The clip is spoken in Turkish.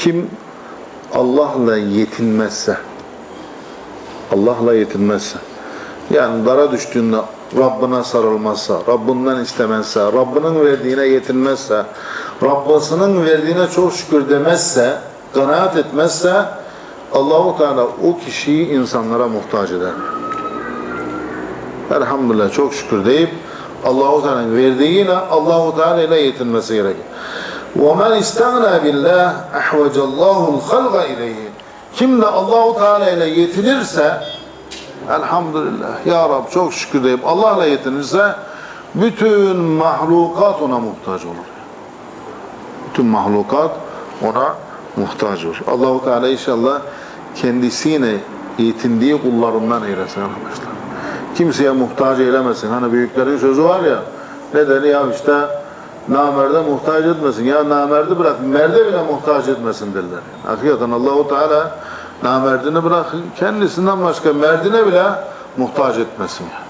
Kim Allah'la yetinmezse, Allah'la yetinmezse, yani dara düştüğünde Rabbine sarılmazsa, Rabbinden istemezse, Rabbinin verdiğine yetinmezse, Rabbisinin verdiğine çok şükür demezse, kanaat etmezse, Allahu Teala o kişiyi insanlara muhtaç eder. Elhamdülillah çok şükür deyip Allahu Teala'nın verdiğiyle Allahu Teala ile yetinmesi gerekir. وَمَنْ اِسْتَغْنَى بِاللّٰهِ اَحْوَجَ اللّٰهُ الْخَلْقَ اِلَيْهِ Kim de Allahu Teala ile yetinirse elhamdülillah ya Rab çok şükür deyip Allah'la yetinirse bütün mahlukat ona muhtaç olur. Bütün mahlukat ona muhtaç olur. Allahu Teala inşallah kendisine yetindiği kullarından eylesin arkadaşlar. Kimseye muhtaç eylemesin. Hani büyüklerin sözü var ya ne dedi ya işte namerde muhtaç etmesin. Ya namerdi bırak merde bile muhtaç etmesin derler. Hakikaten Allahu Teala namerdini bırak kendisinden başka merdine bile muhtaç etmesin. Yani.